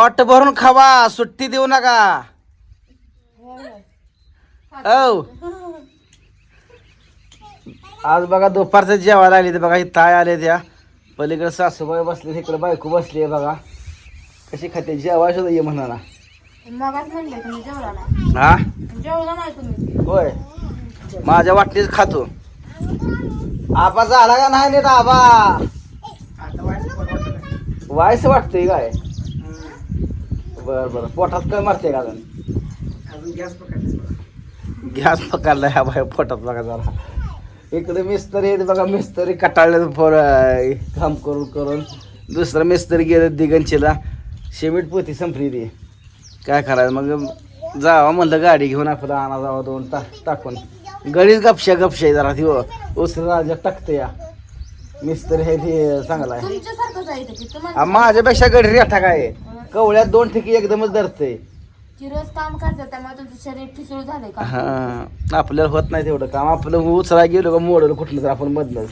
पोट भरून खावा सुट्टी देऊ नका. औ. आज बघा दुपारचं जेवायला आली ते बघा ही ताय आले त्या. पलीकडे सासूबाई बसली इकडे बायको बसली आहे बघा. कशी खाते? जेवाय सुद्धा ये म्हणले तुम्ही जेवला नाही हा? जेवला नाही तुम्ही. होय. माझ्या वाटणीच खातो आबा झाला का नाही नीट आबा? वायस वाटतंय काय? बर बर. पोटात काय मारते का अजून? गॅस पकडला ह्या बाय पोटात बघा जरा. इकडे मिस्त्री आहेत बघा मिस्त्री कटाळले पोर. काम करून करून. दुसरं मिस्त्री गेलं दिगंचीला. सिमेंट पोती संपली ती. काय करायचं? मग जावा म्हणलं गाडी घेऊन आपलं आणा जावा दोन टा टाकून. गडीच गपशा गपशा जरा ती उसर राजा टाकते या. मिस्त्री आहे ते चांगला आहे. तुमच्यासारखंच आहे ते. की आ, तुम्हाला माझ्यापेक्षा गडी रेठा काय? आहे. कवळ्यात दोन ठिकी एकदमच धरते. चिरस काम करतात त्यामुळे तुमचं शरीर ठिसूळ झालंय का? हा आपल्याला होत नाही तेवढं काम. आपलं उचला गेलो का मोडलं कुठलं तर आपण मधलं.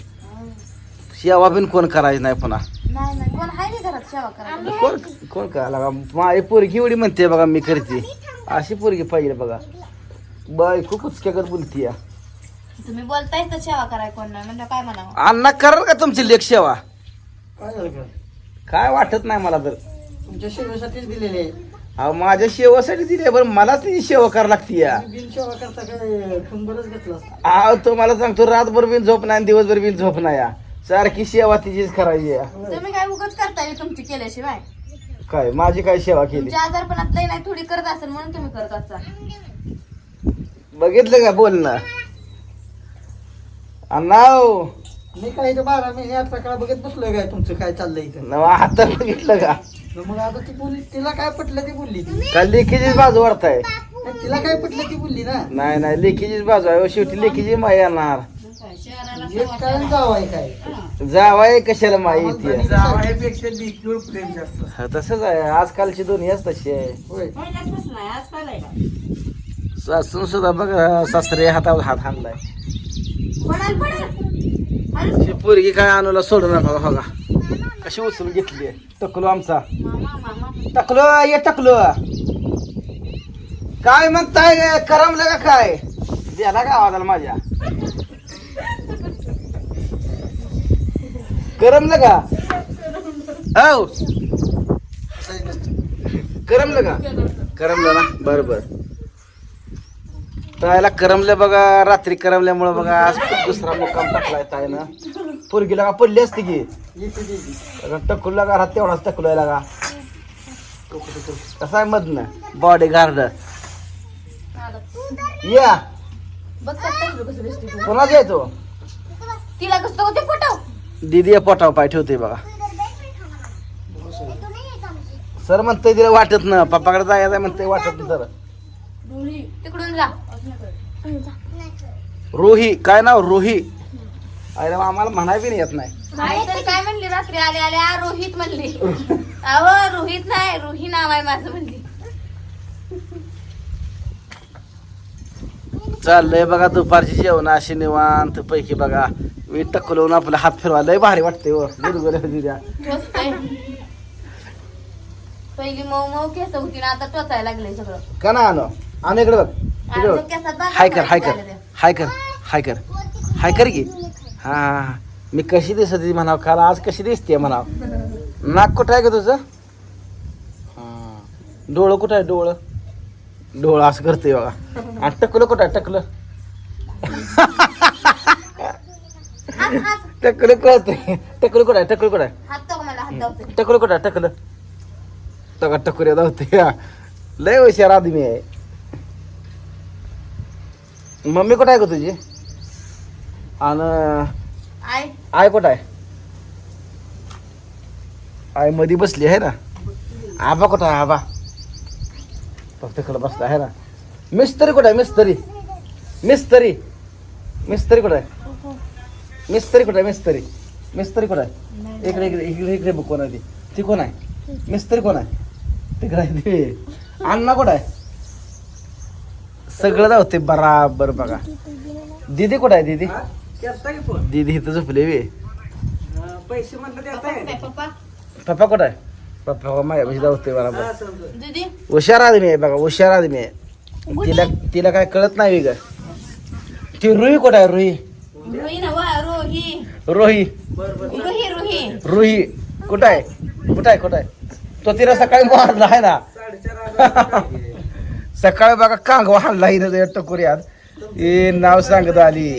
सेवा बिन कोण करायचं नाही पुन्हा. नाही नाही कोण आहे नाही घरात सेवा करायला. कोण कोण करायला का माझी पोरगी एवढी म्हणते बघा मी करते. अशी पोरगी पाहिजे बघा. बाय खूप उचक्याकर बोलती या तुम्ही बोलतायच तर सेवा कराय कोण नाही म्हणजे काय म्हणावं? अण्णा कराल का तुमची लेख सेवा? काय वाटत नाही मला तर. तुमच्या सेवेसाठीच दिलेले आहे. अहो माझ्या सेवासाठी दिली बरं मला ती सेवा करावी लागते या. तुम्ही बिन सेवा करता काय खून बरंच घेतलं असतं. अहो तुम्हाला सांगतो रातभर बिन झोप नाही आणि दिवसभर बिन झोप नाही या. सारखी सेवा तिचीच करायची या. तुम्ही काय उगाच करताय तुमची केल्याशिवाय? काय माझी काय सेवा केली? तुमच्या आजारपणात लई नाही थोडी करत असेल म्हणून तुम्ही करत असाल. बघितलं का? बोलणं अण्णा हो. मी काय इथं बारा महिने अठरा काळा बघत बसलोय काय तुमचं काय चाललंय इथं? नवा आता बघितलं का? मग आता ती बोलली तिला काय पटलं ती बोलली ती? का लेखीचीच बाजू वाढताय नाही, तिला काय पटलं ती बोलली ना? नाही नाही लेखीचीच बाजू आहे. हो, शेवटी लेखीची माई येणार. जे काय जाव आहे काय? जावाय कशाला माई येते? जावयापेक्षा लेकीवर प्रेम जास्त हा, तसंच आहे. आजकालची दुनियाच तशी आहे. होय. सासून सुद्धा बघा सासरे हातावर हात हाणलाय. ती पोरगी काय आणूला सोडू नका बघा. कशी उचलून घेतली? टकलो आमचा. टकलो ये टकलो. काय म्हणताय करमलं का काय? द्याला का आवाजाला माझ्या? करमलं का? औ. करमलं का? करमलं ना? बर बर. तायला करमलं बघा रात्री करमल्यामुळं बघा आज दुसरा मुक्काम टाकलाय तायनं पोरगीला का पडली असते की. टकुला का राहत तेवढाच टकुलायला का कसा आहे मधनं? Body guard. या. कोणाच येतो तिला कसं होते फटाव दिदी या पोटावर पाय ठेवते बघा. सर म्हणतोय तिला वाटत ना पप्पाकडे जायचं म्हणतोय वाटत नाही सर. तिकडून जा. रोही काय नाव? रोही. अरे आम्हाला म्हणाय बी नाही येत नाही. नाही तर काय म्हणली रात्री? आले आले आ रोहित म्हणली. अहो रोहित नाही रोही नाव आहे माझं म्हणली. चाललंय बघा दुपारची जेवण अशी निवांत पैकी बघा. मी टकलवून आपला हात फिरवा लय भारी वाटते हो. गुरगुरे मस्त आहे. पहिली मऊ मऊ केस होती ना आता टोचायला लागलंय सगळं. का ना आणो आणो इकडे बघ. इकडे आणि केसात हाय कर हाय कर. हाय कर हाय कर. हाय कर की. हा. मी कशी दिसत होती म्हणाव? काल आज कशी दिसते म्हणाव? नाक कुठं आहे का तुझं? हा. डोळं कुठं आहे? डोळं. डोळं असं करते बघा. आणि टकलं कुठं आहे? टकलं. टकलं कळतंय टकलं कुठं आहे? टकलं कुठं आहे? टकलं कुठं आहे? टकलं. टका टकुऱ्या धावते लय हुशार आदमी आहे. मम्मी कुठं आहे का तुझी? आणि आई. आय कुठं आहे? आयमध्ये बसली आहे ना? आबा कुठं आहे आबा? फक्त तिकडं बसला आहे ना? मिस्त्री कुठं आहे मिस्त्री? मिस्त्री? मिस्त्री कुठं आहे? मिस्त्री कुठं आहे मिस्त्री? मिस्त्री कुठं आहे? इकडे इकडे इकडे इकडे बघ कोण आहे ती. ती कोण आहे? मिस्त्री कोण आहे? तिकडे आहे ती. अण्णा कुठं आहे? सगळं जाऊ बराबर बघा. दीदी कुठं आहे दीदी? करता की फोन? दीदी इथं झोपले वे पैसे पप्पा पप्पा. कुठं आहे? पप्पा माझ्यापाशी धावते बरोबर हा, समजलं. दीदी. हुशार आदमी आहे बघा हुशार आदमी आहे. तिला तिला काय कळत नाही ग. ती रुई कुठं आहे रुई? रुही ना वा रोही. रोही. बरं बरं रुही रुही. रुही. कुठं आहे? कुठं आहे कुठं आहे? तो तिला सकाळी मारला आहे ना. साडेचार हजार रुपये. सकाळी बघा कांग वाहनला हिनं टकोऱ्यात. हे नाव सांगत आली.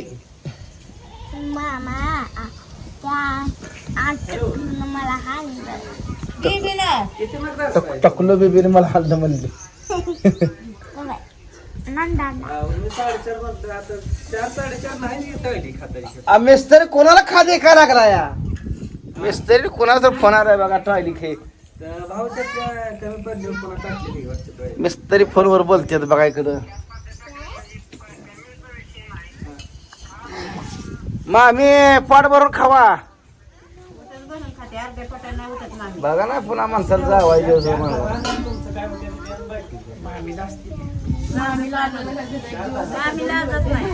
टकलं बेबीने मला हल्लं म्हणले मिस्त्री कोणाला खादे का लागला या मिस्त्री कोणाला तर फोन आलाय बघा टॉयली खे. मिस्त्री फोनवर बोलतात बघा इकडं मामी पाठ भरून खावा खाते अर्ध्या पटात नाही उठत नाही बघा ना पुन्हा माणसाला जावाय दिवस म्हणून. तुमचं काय होते ते बाकी. मामी जास्ती. आम्ही लाजत आम्ही लाजत नाही.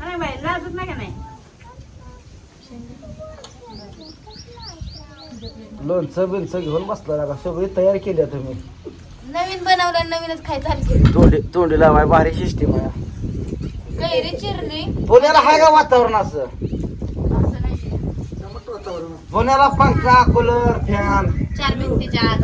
अरे बाई लाजत नाही का नाही? लोणचं बिनचं घेऊन बसला लागा. सगळी तयार केली तुम्ही नवीन बनवलं नवीनच खायचं झाली तोंडी तोंडी लावाय भारी सिस्टीम आहे. पुण्याला हाय का वातावरण असं. पुण्याला पंखा कूलर फॅन चार भिंतीच्या आत.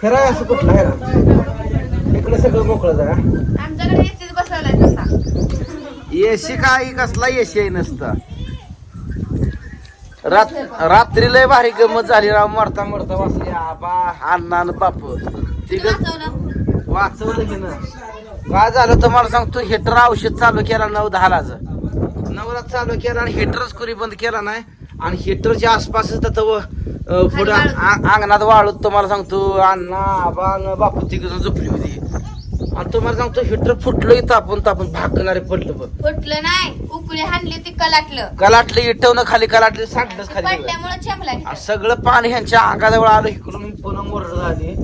फिराय असं कुठलं आहे ना? इकडे सगळं मोकळं जागा आमच्याकडे एसीच बसवलाय तसा एसी काही कसला एसी आहे नसतं? रात रात्री लय भारी गमत झाली. राव मरता मरता वाचली आबा अण्णा आणि बाप. तिघ वाचवलं? की ना. काय झालं तुम्हाला सांगतो हिटर औषध चालू केला नऊ दहालाच नऊला चालू केला आणि हिटरच कुणी बंद केला नाही? आणि हिटरच्या व, अं, पुढं अंगणात वाळूत तुम्हाला सांगतो अण्णा आबा बापू तिघ झोपली होती. आणि तुम्हाला सांगतो हिटर फुटलं तापून तापून भाकणारे पडलं बघ. फुटलं नाही उकळी हाणली ती कलाटलं. कलाटलं इटवणं खाली कलाटलं सांडलंच खाली सगळं पाणी ह्यांच्या अंगाजवळ आलं इकडून मी पुन्हा मोरड झाली.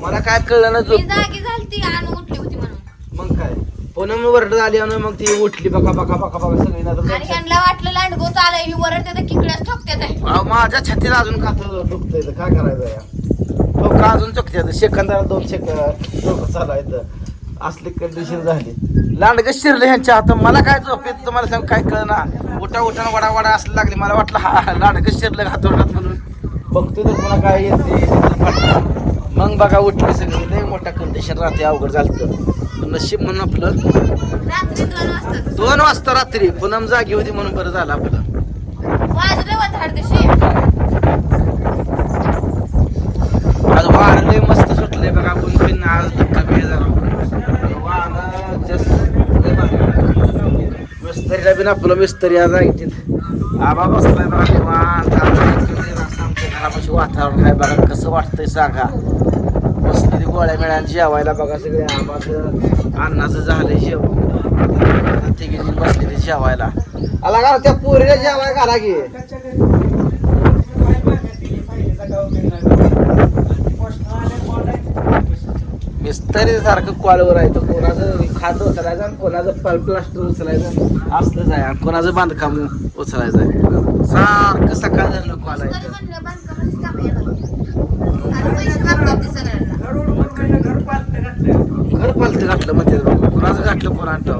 मला काय कळलं ना जागी झालती आणि उठली होती म्हणून. मग काय? पुन्हा मी वरड झाली आणि मग ती उठली बघा बघा बघा बघा सगळी आणि ह्यांना वाटलं लांडगो चालय ही वरडते तर किकड्याच ठोकते ते अहो, माझ्या छातीत अजून खात दुखतंय तर काय करायचं या? हो का अजून चुकते सेकंदाला दोन सेकंद डोकं चालायचं असली कंडिशन झाली. लांडग शिरले ह्यांच्या हात मला काय झोप येत तुम्हाला सांग? काय कळ ना उठा उठा वडा वडा असं लागली. मला वाटलं हा लांडग शिरलं हातोडात म्हणून. बघतोय तर पुन्हा काय येते मग बघा उठली सगळी. लय मोठा कंडिशन राहते अवघड झालं नशीब म्हणून आपलं. रात्री दोन वाजता. रात्री. पूनम जागी होती म्हणून बरं झालं आपलं. आज वारं लय मस्त सुटलंय बघा. आपण पण आज धक्का. मिस्त्रीला बिन आपलं मिस्त्री आज ऐकतील आबा बसलाय बघा निवांत. वातावरण आहे बघा. कसं वाटतंय सांगा. बसलेली गोळ्या मिळ्या जेवायला बघा सगळे आबाचं अन्नाचं झालंय जेवण. तिघी जण ते जेवायला. आला का? त्या पोरीला जेवायला घाला की. मिस्तरी सारखं कॉलवर आहे कोणाचं खात उचलायचं आणि कोणाचं पल प्लास्टर उचलायचं. असलंच आहे. आणि कोणाचं बांधकाम उचलायचं आहे. सारखं सकाळ झालं कॉल आहे घर पालतं घातलं. बाबा कोणाचं घातलं कोणा का?